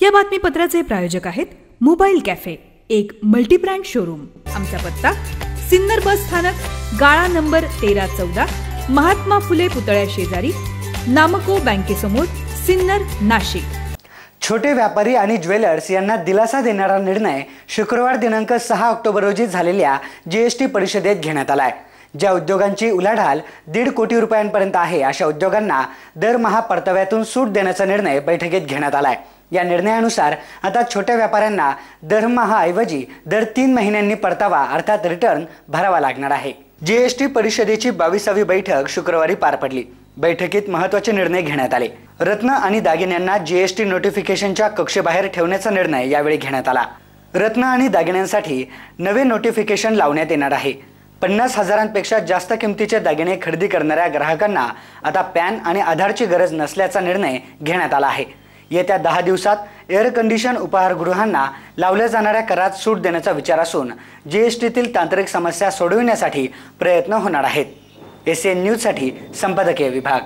या बातमीपत्राचे प्रायोजक आहेत मोबाईल कॅफे एक मल्टीब्रँड शोरूम. आमचा पत्ता सिन्नर बस स्थानक गाळा नंबर तेरा चौदा महात्मा फुले पुतळ्या शेजारी नामको बँकेसमोर सिन्नर नाशिक. छोटे व्यापारी आणि ज्वेलर्स यांना दिलासा देणारा निर्णय शुक्रवार दिनांक सहा ऑक्टोबर रोजी झालेल्या जीएसटी परिषदेत घेण्यात आलाय. ज्या उद्योगांची उलाढाल दीड कोटी रुपयांपर्यंत आहे अशा उद्योगांना दरमहा परताव्यातून सूट देण्याचा निर्णय बैठकीत घेण्यात आला आहे या निर्णयानुसार आता छोट्या व्यापाऱ्यांना दरमहाऐवजी दर तीन महिन्यांनी परतावा अर्थात रिटर्न भरावा लागणार आहे. जीएसटी परिषदेची बावीसावी बैठक शुक्रवारी पार पडली. बैठकीत महत्त्वाचे निर्णय घेण्यात आले. रत्न आणि दागिन्यांना जीएसटी नोटिफिकेशनच्या कक्षेबाहेर ठेवण्याचा निर्णय यावेळी घेण्यात आला. रत्न आणि दागिन्यांसाठी नवे नोटिफिकेशन लावण्यात येणार आहे. पन्नास हजारांपेक्षा जास्त किमतीचे दागिने खरेदी करणाऱ्या ग्राहकांना आता पॅन आणि आधारची गरज नसल्याचा निर्णय घेण्यात आला आहे. येत्या दहा दिवसात एअर कंडिशन उपहारगृहांना लावल्या जाणाऱ्या करात सूट देण्याचा विचार असून जीएसटीतील तांत्रिक समस्या सोडविण्यासाठी प्रयत्न होणार आहेत. एस एन न्यूजसाठी संपादकीय विभाग.